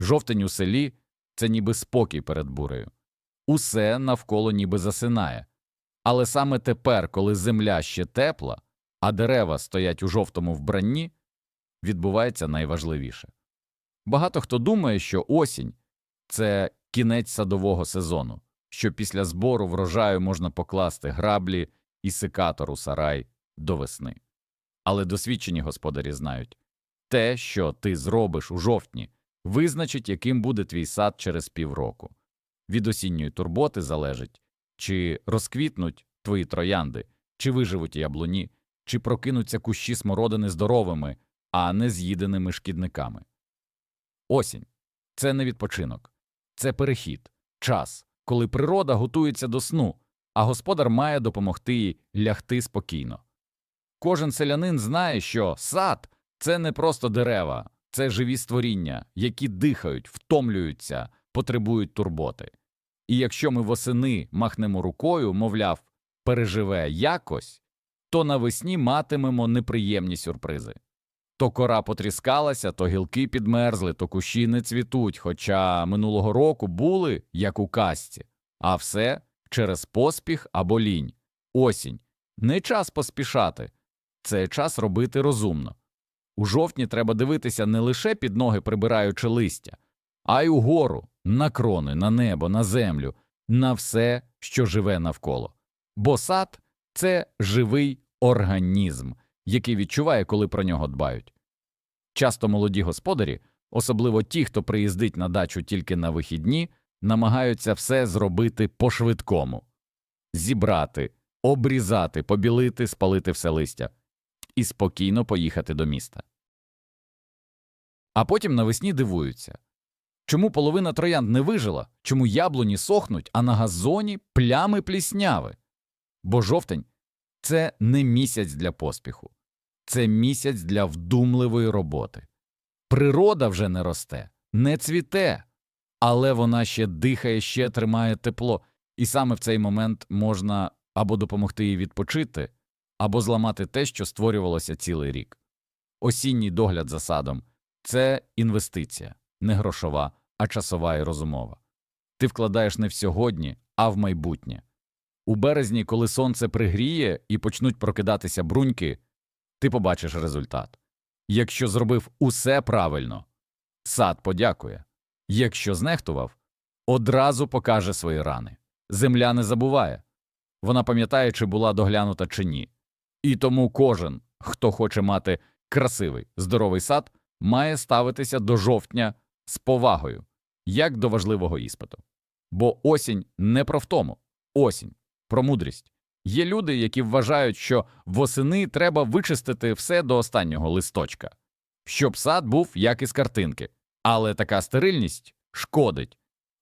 Жовтень у селі це ніби спокій перед бурею. Усе навколо ніби засинає. Але саме тепер, коли земля ще тепла, а дерева стоять у жовтому вбранні, відбувається найважливіше. Багато хто думає, що осінь це кінець садового сезону, що після збору врожаю можна покласти граблі і секатор у сарай до весни. Але досвідчені господарі знають те, що ти зробиш у жовтні, визначить, яким буде твій сад через півроку. Від осінньої турботи залежить, чи розквітнуть твої троянди, чи виживуть яблуні, чи прокинуться кущі смородини здоровими, а не з'їденими шкідниками. Осінь це не відпочинок, це перехід, час, коли природа готується до сну, а господар має допомогти їй лягти спокійно. Кожен селянин знає, що сад це не просто дерева, це живі створіння, які дихають, втомлюються, потребують турботи. І якщо ми восени махнемо рукою, мовляв, переживе якось, то навесні матимемо неприємні сюрпризи. То кора потріскалася, то гілки підмерзли, то кущі не цвітуть, хоча минулого року були, як у казці, а все через поспіх або лінь. Осінь. Не час поспішати, це час робити розумно. У жовтні треба дивитися не лише під ноги прибираючи листя, а й угору, на крони, на небо, на землю, на все, що живе навколо. Бо сад це живий організм, який відчуває, коли про нього дбають. Часто молоді господарі, особливо ті, хто приїздить на дачу тільки на вихідні, намагаються все зробити по-швидкому зібрати, обрізати, побілити, спалити все листя і спокійно поїхати до міста. А потім навесні дивуються чому половина троянд не вижила, чому яблуні сохнуть, а на газоні плями плісняви. Бо жовтень це не місяць для поспіху, це місяць для вдумливої роботи. Природа вже не росте, не цвіте, але вона ще дихає, ще тримає тепло, і саме в цей момент можна або допомогти їй відпочити, або зламати те, що створювалося цілий рік. Осінній догляд за садом це інвестиція, не грошова, а часова і розумова. Ти вкладаєш не в сьогодні, а в майбутнє. У березні, коли сонце пригріє і почнуть прокидатися бруньки, ти побачиш результат. Якщо зробив усе правильно, сад подякує. Якщо знехтував, одразу покаже свої рани. Земля не забуває. Вона пам'ятає, чи була доглянута чи ні. І тому кожен, хто хоче мати красивий, здоровий сад, має ставитися до жовтня з повагою, як до важливого іспиту. Бо осінь не про втому, осінь про мудрість. Є люди, які вважають, що восени треба вичистити все до останнього листочка, щоб сад був як із картинки, але така стерильність шкодить.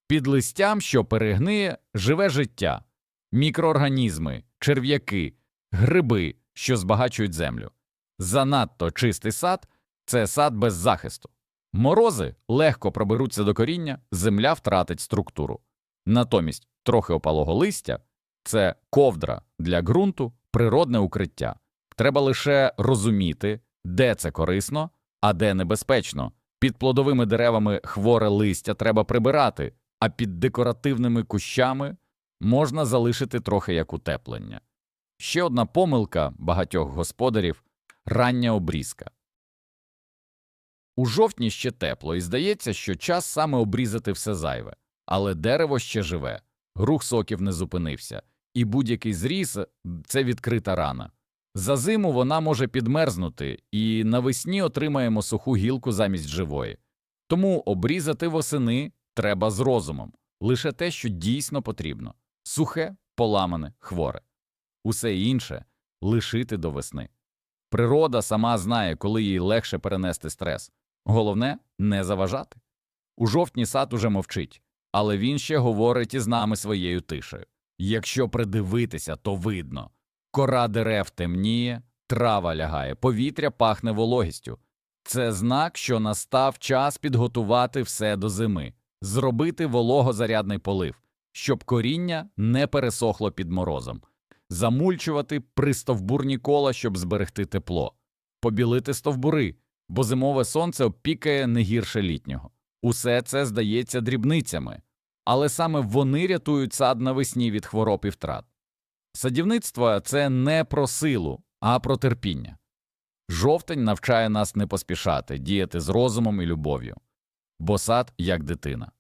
Під листям, що перегниє, живе життя, мікроорганізми, черв'яки, гриби, що збагачують землю. Занадто чистий сад це сад без захисту. Морози легко проберуться до коріння, земля втратить структуру. Натомість трохи опалого листя це ковдра для ґрунту, природне укриття. Треба лише розуміти, де це корисно, а де небезпечно. Під плодовими деревами хворе листя треба прибирати, а під декоративними кущами можна залишити трохи як утеплення. Ще одна помилка багатьох господарів рання обрізка. У жовтні ще тепло, і здається, що час саме обрізати все зайве, але дерево ще живе, рух соків не зупинився, і будь-який зріз це відкрита рана. За зиму вона може підмерзнути, і навесні отримаємо суху гілку замість живої. Тому обрізати восени треба з розумом лише те, що дійсно потрібно сухе, поламане, хворе. Усе інше лишити до весни. Природа сама знає, коли їй легше перенести стрес. Головне не заважати. У жовтні сад уже мовчить, але він ще говорить із нами своєю тишею. Якщо придивитися, то видно кора дерев темніє, трава лягає, повітря пахне вологістю. Це знак, що настав час підготувати все до зими, зробити вологозарядний полив, щоб коріння не пересохло під морозом, замульчувати пристовбурні кола, щоб зберегти тепло, побілити стовбури, бо зимове сонце опікає не гірше літнього. Усе це здається дрібницями, але саме вони рятують сад навесні від хвороб і втрат. Садівництво це не про силу, а про терпіння. Жовтень навчає нас не поспішати, діяти з розумом і любов'ю, бо сад як дитина.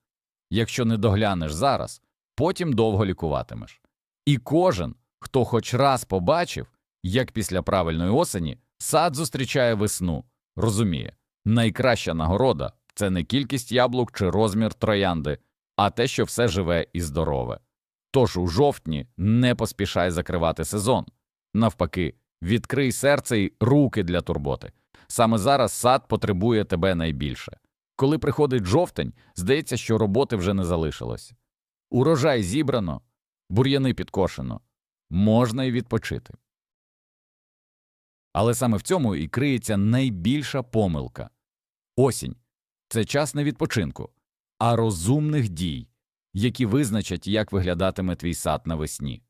Якщо не доглянеш зараз, потім довго лікуватимеш. І кожен, хто хоч раз побачив, як після правильної осені сад зустрічає весну, розуміє, найкраща нагорода це не кількість яблук чи розмір троянди, а те, що все живе і здорове. Тож у жовтні не поспішай закривати сезон. Навпаки, відкрий серце й руки для турботи. Саме зараз сад потребує тебе найбільше. Коли приходить жовтень, здається, що роботи вже не залишилось. Урожай зібрано, бур'яни підкошено, можна й відпочити. Але саме в цьому і криється найбільша помилка. Осінь це час не відпочинку, а розумних дій, які визначать, як виглядатиме твій сад навесні.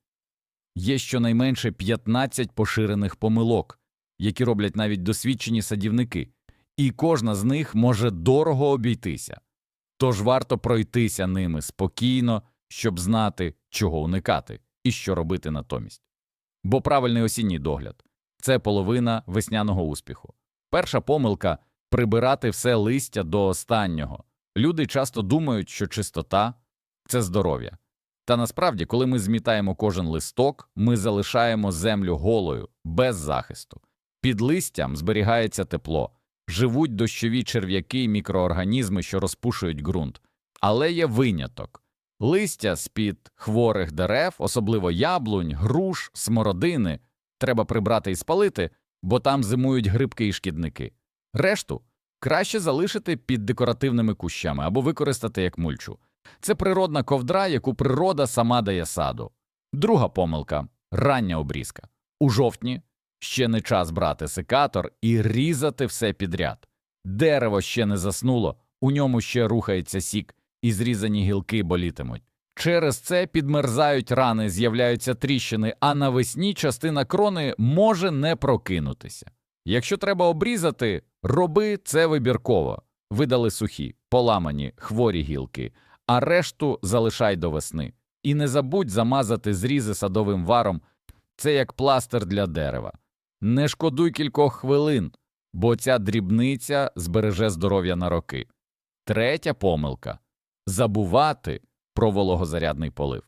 Є щонайменше 15 поширених помилок, які роблять навіть досвідчені садівники, і кожна з них може дорого обійтися. Тож варто пройтися ними спокійно, щоб знати, чого уникати і що робити натомість. Бо правильний осінній догляд це половина весняного успіху. Перша помилка прибирати все листя до останнього. Люди часто думають, що чистота це здоров'я. Та насправді, коли ми змітаємо кожен листок, ми залишаємо землю голою, без захисту. Під листям зберігається тепло, живуть дощові черв'яки і мікроорганізми, що розпушують ґрунт. Але є виняток. Листя з-під хворих дерев, особливо яблунь, груш, смородини, треба прибрати і спалити, бо там зимують грибки і шкідники. Решту краще залишити під декоративними кущами або використати як мульчу. Це природна ковдра, яку природа сама дає саду. Друга помилка рання обрізка. У жовтні ще не час брати секатор і різати все підряд. Дерево ще не заснуло, у ньому ще рухається сік, і зрізані гілки болітимуть. Через це підмерзають рани, з'являються тріщини, а навесні частина крони може не прокинутися. Якщо треба обрізати, роби це вибірково. Видали сухі, поламані, хворі гілки, а решту залишай до весни. І не забудь замазати зрізи садовим варом це як пластир для дерева. Не шкодуй кількох хвилин, бо ця дрібниця збереже здоров'я на роки. Третя помилка забувати про вологозарядний полив.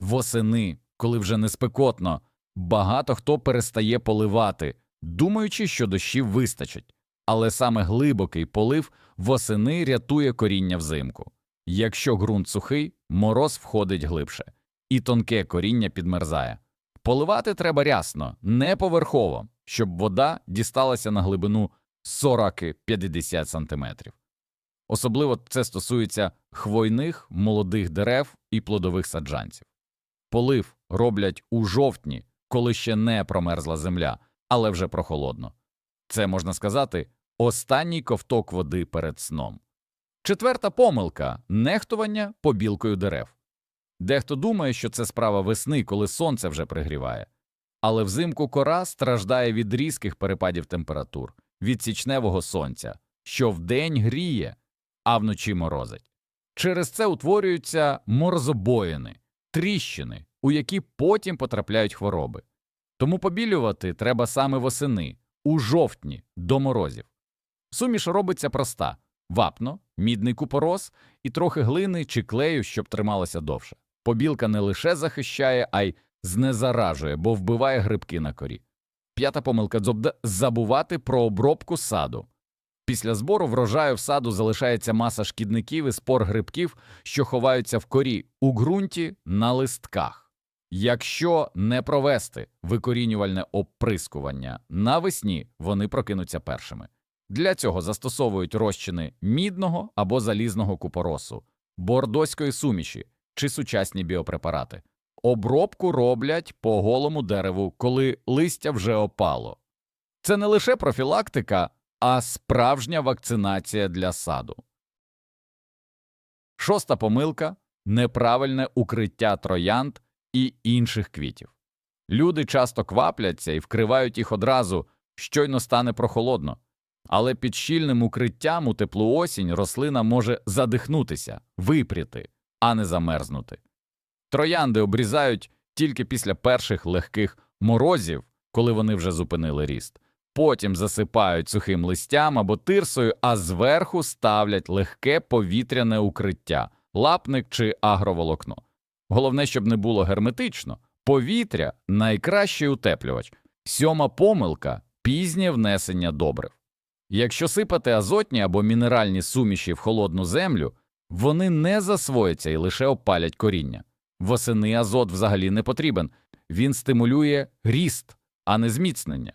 Восени, коли вже не спекотно, багато хто перестає поливати, думаючи, що дощів вистачить, але саме глибокий полив восени рятує коріння взимку. Якщо ґрунт сухий, мороз входить глибше, і тонке коріння підмерзає. Поливати треба рясно, не поверхово, щоб вода дісталася на глибину 40-50 см. Особливо це стосується хвойних молодих дерев і плодових саджанців. Полив роблять у жовтні, коли ще не промерзла земля, але вже прохолодно. Це можна сказати останній ковток води перед сном. Четверта помилка нехтування побілкою дерев. Дехто думає, що це справа весни, коли сонце вже пригріває, але взимку кора страждає від різких перепадів температур, від січневого сонця, що вдень гріє, а вночі морозить. Через це утворюються морозобоїни, тріщини, у які потім потрапляють хвороби. Тому побілювати треба саме восени, у жовтні, до морозів. Суміш робиться проста вапно, мідний купорос і трохи глини чи клею, щоб трималося довше. Побілка не лише захищає, а й знезаражує, бо вбиває грибки на корі. П'ята помилка забувати про обробку саду. Після збору врожаю в саду залишається маса шкідників і спор грибків, що ховаються в корі, у ґрунті на листках. Якщо не провести викорінювальне оприскування навесні, вони прокинуться першими. Для цього застосовують розчини мідного або залізного купоросу, бордоської суміші чи сучасні біопрепарати. Обробку роблять по голому дереву, коли листя вже опало. Це не лише профілактика, а справжня вакцинація для саду. Шоста помилка неправильне укриття троянд і інших квітів. Люди часто квапляться і вкривають їх одразу, щойно стане прохолодно. Але під щільним укриттям у теплу осінь рослина може задихнутися, випріти, а не замерзнути. Троянди обрізають тільки після перших легких морозів, коли вони вже зупинили ріст. Потім засипають сухим листям або тирсою, а зверху ставлять легке повітряне укриття, лапник чи агроволокно. Головне, щоб не було герметично. Повітря найкращий утеплювач. Сьома помилка пізнє внесення добрив. Якщо сипати азотні або мінеральні суміші в холодну землю, вони не засвояться і лише опалять коріння. Восени азот взагалі не потрібен, він стимулює ріст, а не зміцнення.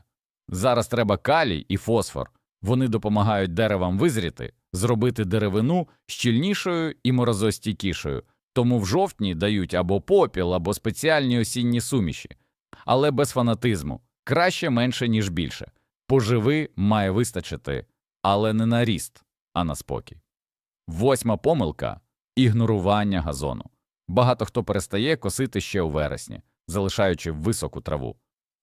Зараз треба калій і фосфор. Вони допомагають деревам визріти, зробити деревину щільнішою і морозостійкішою, тому в жовтні дають або попіл, або спеціальні осінні суміші. Але без фанатизму краще менше, ніж більше. Поживи має вистачити, але не на ріст, а на спокій. Восьма помилка ігнорування газону. Багато хто перестає косити ще у вересні, залишаючи високу траву,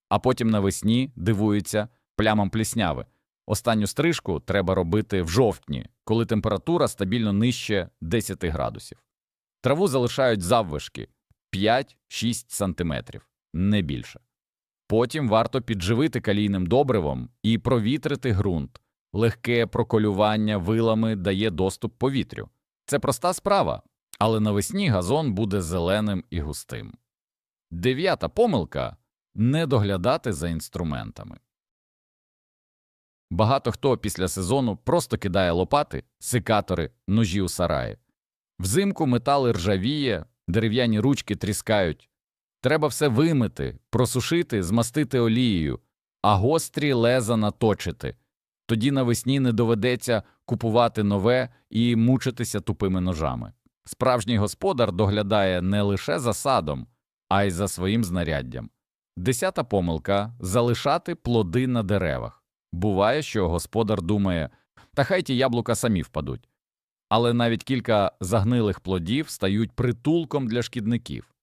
а потім навесні дивуються плямам плісняви. Останню стрижку треба робити в жовтні, коли температура стабільно нижче 10 градусів. Траву залишають заввишки 5-6 сантиметрів, не більше. Потім варто підживити калійним добривом і провітрити ґрунт. Легке проколювання вилами дає доступ повітрю. Це проста справа, але навесні газон буде зеленим і густим. Дев'ята помилка не доглядати за інструментами. Багато хто після сезону просто кидає лопати, секатори, ножі у сараї. Взимку метал ржавіє, дерев'яні ручки тріскають. Треба все вимити, просушити, змастити олією, а гострі леза наточити. Тоді навесні не доведеться купувати нове і мучитися тупими ножами. Справжній господар доглядає не лише за садом, а й за своїм знаряддям. Десята помилка залишати плоди на деревах. Буває, що господар думає, та хай ті яблука самі впадуть. Але навіть кілька загнилих плодів стають притулком для шкідників.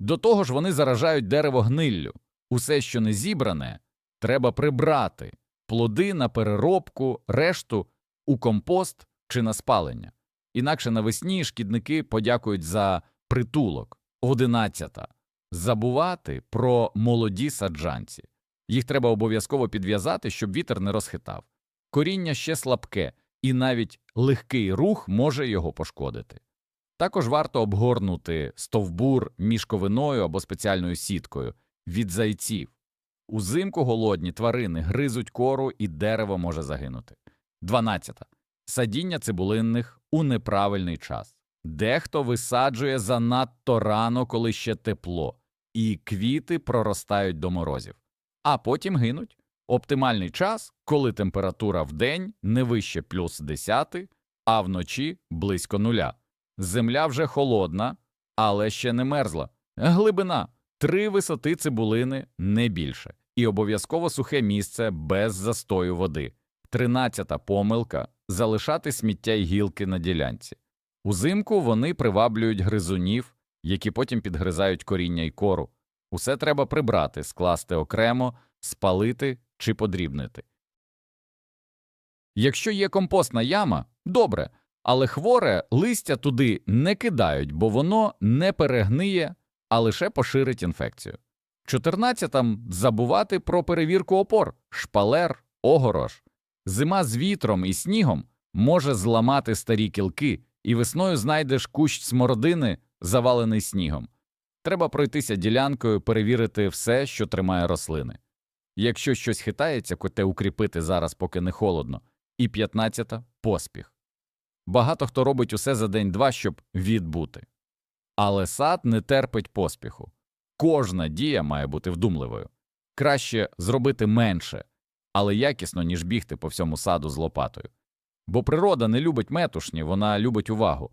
До того ж, вони заражають дерево гниллю. Усе, що не зібране, треба прибрати плоди на переробку, решту у компост чи на спалення. Інакше навесні шкідники подякують за притулок. Одинадцята. Забувати про молоді саджанці. Їх треба обов'язково підв'язати, щоб вітер не розхитав. Коріння ще слабке, і навіть легкий рух може його пошкодити. Також варто обгорнути стовбур мішковиною або спеціальною сіткою від зайців. Узимку голодні тварини гризуть кору і дерево може загинути. 12. Садіння цибулинних у неправильний час. Дехто висаджує занадто рано, коли ще тепло, і квіти проростають до морозів, а потім гинуть. Оптимальний час, коли температура в день не вище плюс 10, а вночі близько нуля. Земля вже холодна, але ще не мерзла. Глибина три висоти цибулини не більше, і обов'язково сухе місце без застою води. Тринадцята помилка залишати сміття й гілки на ділянці. Узимку вони приваблюють гризунів, які потім підгризають коріння й кору. Усе треба прибрати, скласти окремо, спалити чи подрібнити. Якщо є компостна яма, добре, але хворе листя туди не кидають, бо воно не перегниє, а лише поширить інфекцію. 14. забувати про перевірку опор, шпалер, огорош. Зима з вітром і снігом може зламати старі кілки, і весною знайдеш кущ смородини, завалений снігом. Треба пройтися ділянкою, перевірити все, що тримає рослини. Якщо щось хитається, коте укріпити зараз, поки не холодно. І 15. поспіх. Багато хто робить усе за день-два, щоб відбути. Але сад не терпить поспіху. Кожна дія має бути вдумливою. Краще зробити менше, але якісно, ніж бігти по всьому саду з лопатою. Бо природа не любить метушні, вона любить увагу.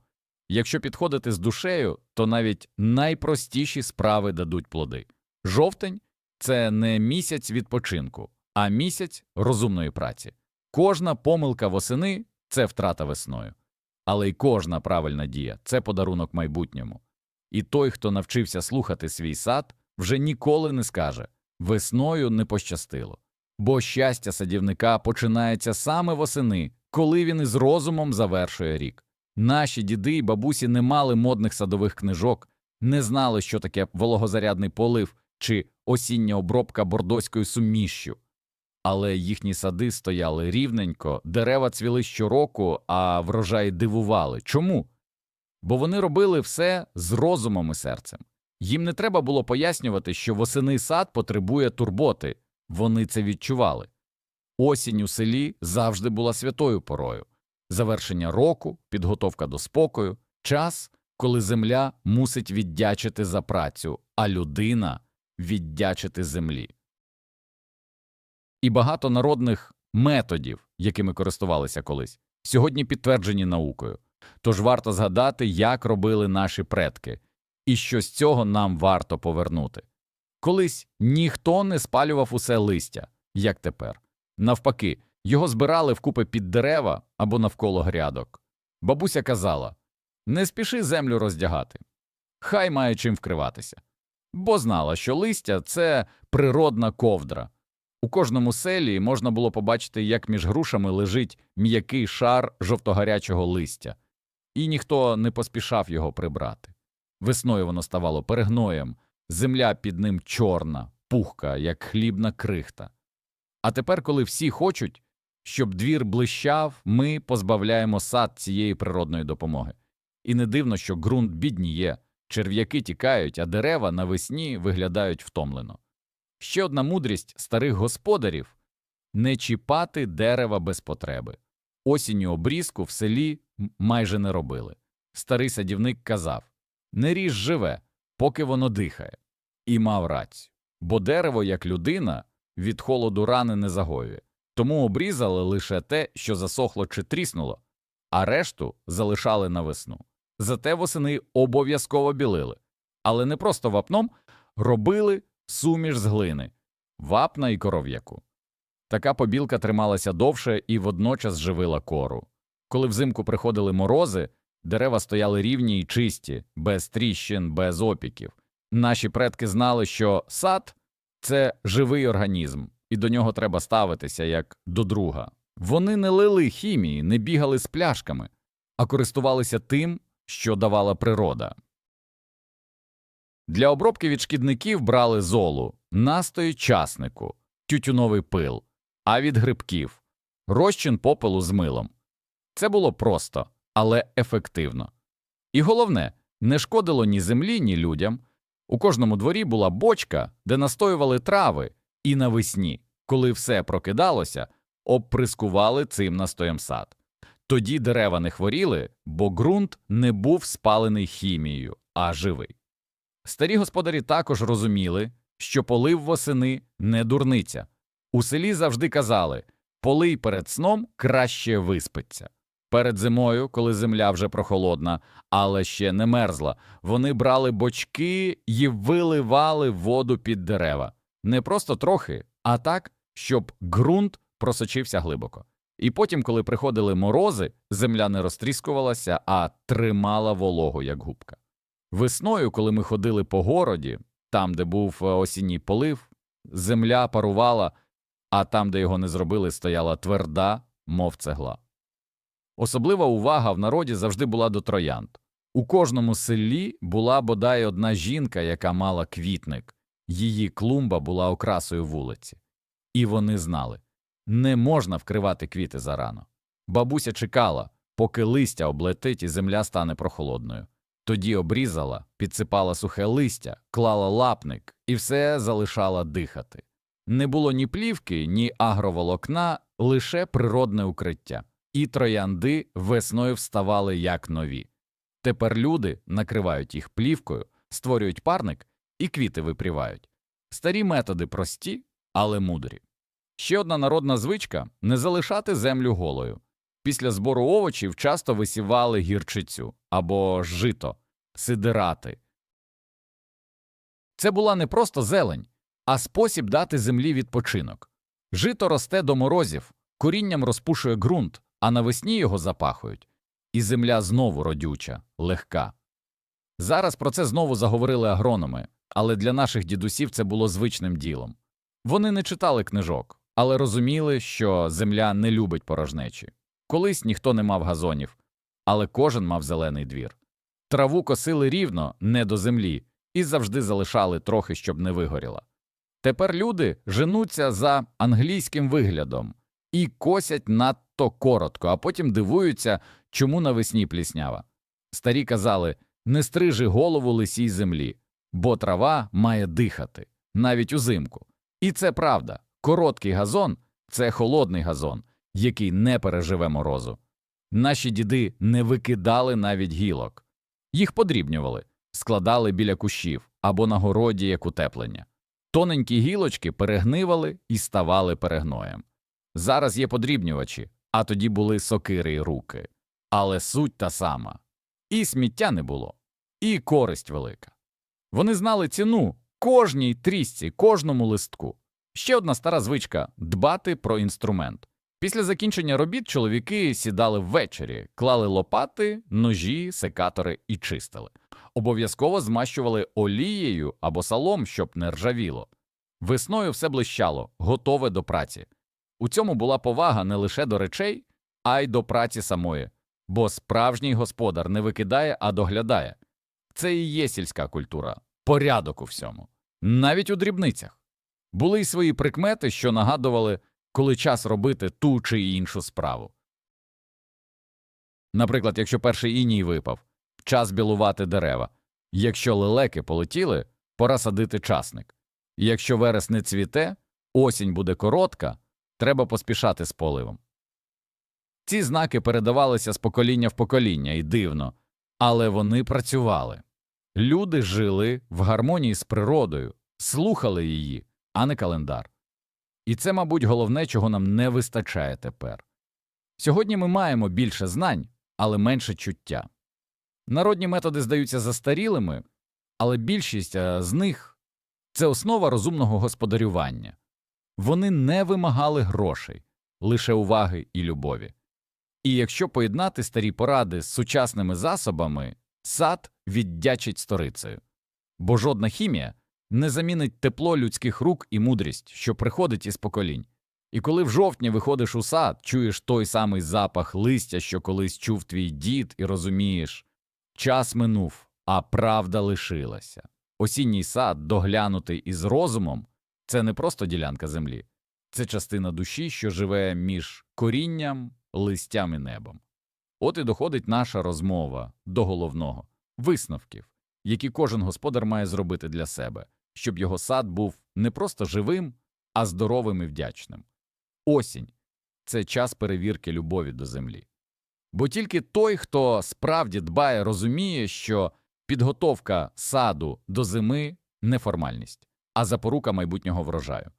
Якщо підходити з душею, то навіть найпростіші справи дадуть плоди. Жовтень це не місяць відпочинку, а місяць розумної праці. Кожна помилка восени це втрата весною, але й кожна правильна дія це подарунок майбутньому. І той, хто навчився слухати свій сад, вже ніколи не скаже весною не пощастило. Бо щастя садівника починається саме восени, коли він із розумом завершує рік. Наші діди і бабусі не мали модних садових книжок, не знали, що таке вологозарядний полив чи осіння обробка бордоською сумішшю. Але їхні сади стояли рівненько, дерева цвіли щороку, а врожаї дивували. Чому? Бо вони робили все з розумом і серцем. Їм не треба було пояснювати, що восени сад потребує турботи, вони це відчували. Осінь у селі завжди була святою порою завершення року, підготовка до спокою, час, коли земля мусить віддячити за працю, а людина віддячити землі. І багато народних методів, якими користувалися колись, сьогодні підтверджені наукою. Тож варто згадати, як робили наші предки, і що з цього нам варто повернути. Колись ніхто не спалював усе листя, як тепер. Навпаки, його збирали вкупи під дерева або навколо грядок. Бабуся казала не спіши землю роздягати, хай має чим вкриватися. Бо знала, що листя це природна ковдра. У кожному селі можна було побачити, як між грушами лежить м'який шар жовтогарячого листя, і ніхто не поспішав його прибрати. Весною воно ставало перегноєм, земля під ним чорна, пухка, як хлібна крихта. А тепер, коли всі хочуть, щоб двір блищав, ми позбавляємо сад цієї природної допомоги. І не дивно, що ґрунт бідніє, черв'яки тікають, а дерева навесні виглядають втомлено. Ще одна мудрість старих господарів не чіпати дерева без потреби. Осінню обрізку в селі майже не робили. Старий садівник казав не ріж живе, поки воно дихає. І мав рацію. Бо дерево, як людина, від холоду рани не загоює. Тому обрізали лише те, що засохло чи тріснуло, а решту залишали на весну. Зате восени обов'язково білили. Але не просто вапном, робили суміш з глини, вапна і коров'яку. Така побілка трималася довше і водночас живила кору. Коли взимку приходили морози, дерева стояли рівні і чисті, без тріщин, без опіків. Наші предки знали, що сад це живий організм, і до нього треба ставитися як до друга. Вони не лили хімії, не бігали з пляшками, а користувалися тим, що давала природа. Для обробки від шкідників брали золу, настої часнику, тютюновий пил, а від грибків розчин попелу з милом. Це було просто, але ефективно. І головне, не шкодило ні землі, ні людям. У кожному дворі була бочка, де настоювали трави, і навесні, коли все прокидалося, обприскували цим настоєм сад. Тоді дерева не хворіли, бо ґрунт не був спалений хімією, а живий. Старі господарі також розуміли, що полив восени не дурниця. У селі завжди казали полий перед сном краще виспиться. Перед зимою, коли земля вже прохолодна, але ще не мерзла, вони брали бочки і виливали воду під дерева. Не просто трохи, а так, щоб ґрунт просочився глибоко. І потім, коли приходили морози, земля не розтріскувалася, а тримала вологу, як губка. Весною, коли ми ходили по городі, там, де був е, осінній полив, земля парувала, а там, де його не зробили, стояла тверда, мов цегла. Особлива увага в народі завжди була до троянд. У кожному селі була бодай одна жінка, яка мала квітник, її клумба була окрасою вулиці. І вони знали не можна вкривати квіти зарано. Бабуся чекала, поки листя облетить і земля стане прохолодною. Тоді обрізала, підсипала сухе листя, клала лапник і все залишала дихати. Не було ні плівки, ні агроволокна, лише природне укриття. І троянди весною вставали як нові. Тепер люди накривають їх плівкою, створюють парник і квіти випрівають. Старі методи прості, але мудрі. Ще одна народна звичка не залишати землю голою. Після збору овочів часто висівали гірчицю або жито, сидирати. Це була не просто зелень, а спосіб дати землі відпочинок. Жито росте до морозів, корінням розпушує ґрунт, а навесні його запахують. І земля знову родюча, легка. Зараз про це знову заговорили агрономи, але для наших дідусів це було звичним ділом. Вони не читали книжок, але розуміли, що земля не любить порожнечі. Колись ніхто не мав газонів, але кожен мав зелений двір. Траву косили рівно, не до землі, і завжди залишали трохи, щоб не вигоріла. Тепер люди женуться за англійським виглядом і косять надто коротко, а потім дивуються, чому навесні пліснява. Старі казали не стрижи голову лисій землі, бо трава має дихати, навіть узимку. І це правда. Короткий газон це холодний газон, який не переживе морозу. Наші діди не викидали навіть гілок. Їх подрібнювали, складали біля кущів або на городі як утеплення. Тоненькі гілочки перегнивали і ставали перегноєм. Зараз є подрібнювачі, а тоді були сокири й руки. Але суть та сама. І сміття не було, і користь велика. Вони знали ціну кожній трісці, кожному листку. Ще одна стара звичка дбати про інструмент. Після закінчення робіт чоловіки сідали ввечері, клали лопати, ножі, секатори і чистили. Обов'язково змащували олією або салом, щоб не ржавіло. Весною все блищало, готове до праці. У цьому була повага не лише до речей, а й до праці самої, бо справжній господар не викидає, а доглядає. Це і є сільська культура, порядок у всьому, навіть у дрібницях. Були й свої прикмети, що нагадували, коли час робити ту чи іншу справу. Наприклад, якщо перший іній випав, час білувати дерева, якщо лелеки полетіли, пора садити часник. Якщо верес не цвіте, осінь буде коротка, треба поспішати з поливом. Ці знаки передавалися з покоління в покоління і дивно, але вони працювали. Люди жили в гармонії з природою, слухали її, а не календар. І це, мабуть, головне, чого нам не вистачає тепер. Сьогодні ми маємо більше знань, але менше чуття. Народні методи здаються застарілими, але більшість е, з них це основа розумного господарювання. Вони не вимагали грошей, лише уваги і любові. І якщо поєднати старі поради з сучасними засобами, сад віддячить сторицею. Бо жодна хімія не замінить тепло людських рук і мудрість, що приходить із поколінь. І коли в жовтні виходиш у сад, чуєш той самий запах листя, що колись чув твій дід, і розумієш час минув, а правда лишилася. Осінній сад, доглянутий із розумом, це не просто ділянка землі, це частина душі, що живе між корінням, листям і небом. От і доходить наша розмова до головного висновків, які кожен господар має зробити для себе, щоб його сад був не просто живим, а здоровим і вдячним. Осінь це час перевірки любові до землі. Бо тільки той, хто справді дбає, розуміє, що підготовка саду до зими не формальність, а запорука майбутнього врожаю.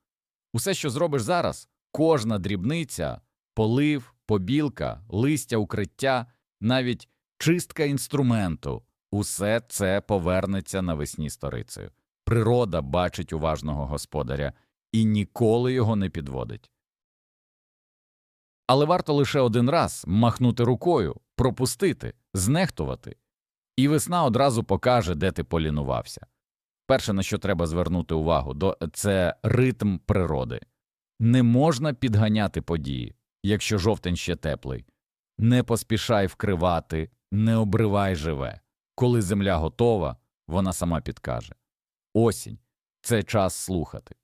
Усе, що зробиш зараз, кожна дрібниця, полив, побілка, листя, укриття, навіть чистка інструменту, усе це повернеться навесні сторицею. Природа бачить уважного господаря і ніколи його не підводить. Але варто лише один раз махнути рукою, пропустити, знехтувати, і весна одразу покаже, де ти полінувався. Перше, на що треба звернути увагу, це ритм природи. Не можна підганяти події, якщо жовтень ще теплий. Не поспішай вкривати, не обривай живе. Коли земля готова, вона сама підкаже. Осінь це час слухати.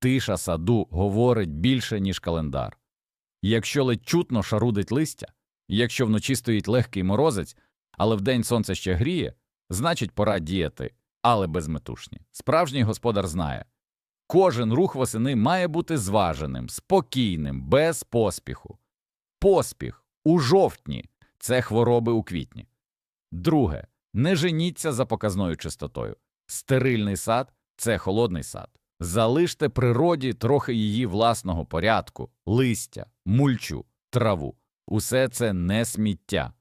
Тиша саду говорить більше, ніж календар. Якщо ледь чутно шарудить листя, якщо вночі стоїть легкий морозець, але вдень сонце ще гріє, значить пора діяти, але безметушні. Справжній господар знає кожен рух восени має бути зваженим, спокійним, без поспіху. Поспіх у жовтні це хвороби у квітні. Друге, не женіться за показною чистотою. Стерильний сад це холодний сад. Залиште природі трохи її власного порядку, листя, мульчу, траву. Усе це не сміття,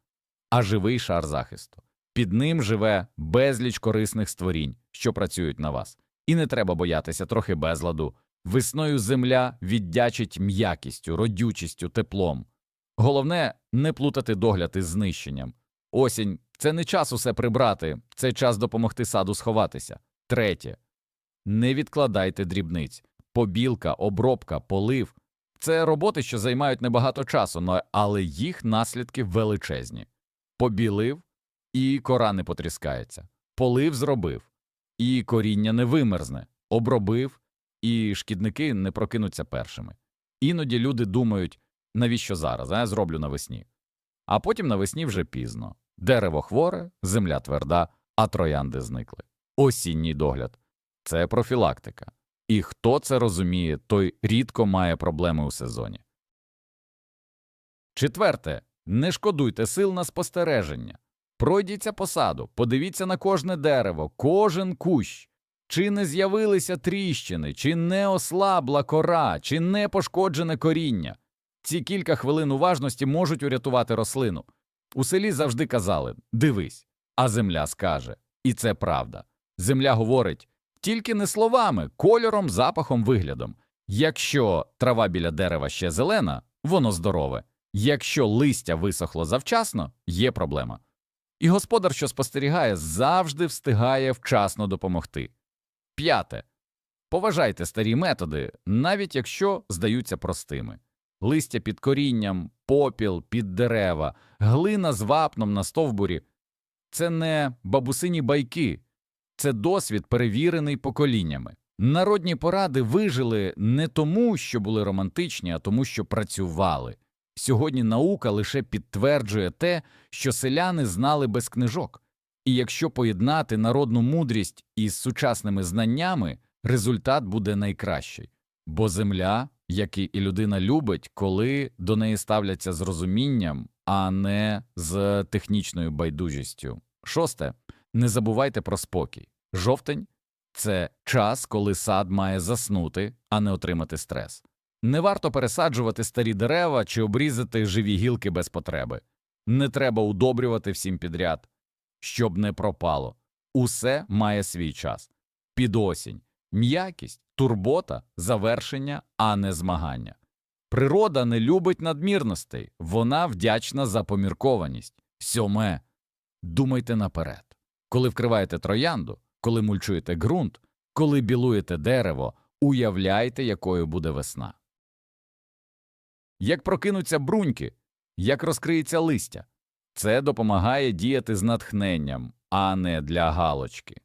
а живий шар захисту. Під ним живе безліч корисних створінь, що працюють на вас. І не треба боятися трохи безладу. Весною земля віддячить м'якістю, родючістю, теплом. Головне не плутати догляд із знищенням. Осінь це не час усе прибрати, це час допомогти саду сховатися. Третє. Не відкладайте дрібниць. Побілка, обробка, полив Це роботи, що займають небагато часу, але їх наслідки величезні. Побілив, і кора не потріскається. Полив зробив, і коріння не вимерзне. Обробив, і шкідники не прокинуться першими. Іноді люди думають, навіщо зараз, а зроблю навесні. А потім навесні вже пізно. Дерево хворе, земля тверда, а троянди зникли. Осінній догляд це профілактика. І хто це розуміє, той рідко має проблеми у сезоні. Четверте. Не шкодуйте сил на спостереження. Пройдіться по саду, подивіться на кожне дерево, кожен кущ. Чи не з'явилися тріщини, чи не ослабла кора, чи не пошкоджене коріння. Ці кілька хвилин уважності можуть урятувати рослину. У селі завжди казали дивись, а земля скаже. І це правда. Земля говорить тільки не словами, кольором, запахом, виглядом. Якщо трава біля дерева ще зелена, воно здорове. Якщо листя висохло завчасно, є проблема. І господар, що спостерігає, завжди встигає вчасно допомогти. П'яте. Поважайте старі методи, навіть якщо здаються простими. Листя під корінням, попіл під дерева, глина з вапном на стовбурі це не бабусині байки, це досвід, перевірений поколіннями. Народні поради вижили не тому, що були романтичні, а тому, що працювали. Сьогодні наука лише підтверджує те, що селяни знали без книжок. І якщо поєднати народну мудрість із сучасними знаннями, результат буде найкращий. Бо земля, як і людина любить, коли до неї ставляться з розумінням, а не з технічною байдужістю. Шосте. Не забувайте про спокій. Жовтень це час, коли сад має заснути, а не отримати стрес. Не варто пересаджувати старі дерева чи обрізати живі гілки без потреби. Не треба удобрювати всім підряд, щоб не пропало. Усе має свій час. Під осінь, м'якість, турбота, завершення, а не змагання. Природа не любить надмірностей, вона вдячна за поміркованість. Сьоме. Думайте наперед. Коли вкриваєте троянду, коли мульчуєте ґрунт, коли білуєте дерево, уявляйте, якою буде весна. Як прокинуться бруньки, як розкриється листя. Це допомагає діяти з натхненням, а не для галочки.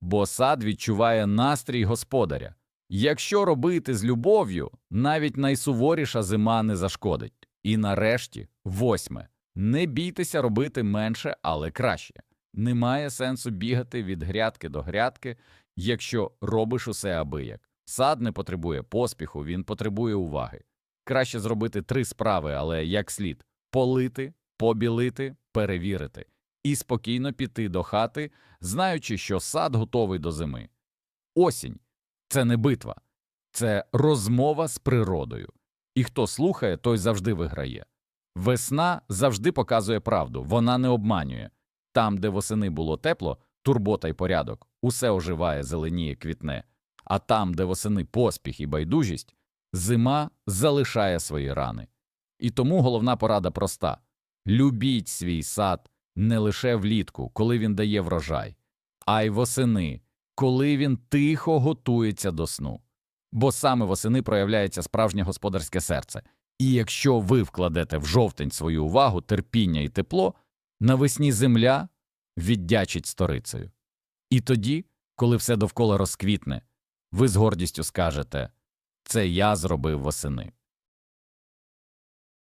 Бо сад відчуває настрій господаря. Якщо робити з любов'ю, навіть найсуворіша зима не зашкодить. І нарешті, восьме, не бійтеся робити менше, але краще. Немає сенсу бігати від грядки до грядки, якщо робиш усе абияк. Сад не потребує поспіху, він потребує уваги. Краще зробити три справи, але як слід полити, побілити, перевірити і спокійно піти до хати, знаючи, що сад готовий до зими. Осінь це не битва, це розмова з природою. І хто слухає, той завжди виграє. Весна завжди показує правду, вона не обманює. Там, де восени було тепло, турбота й порядок, усе оживає, зеленіє, квітне. А там, де восени поспіх і байдужість, зима залишає свої рани. І тому головна порада проста любіть свій сад не лише влітку, коли він дає врожай, а й восени, коли він тихо готується до сну. Бо саме восени проявляється справжнє господарське серце. І якщо ви вкладете в жовтень свою увагу, терпіння і тепло, навесні земля віддячить сторицею. І тоді, коли все довкола розквітне, ви з гордістю скажете це я зробив восени.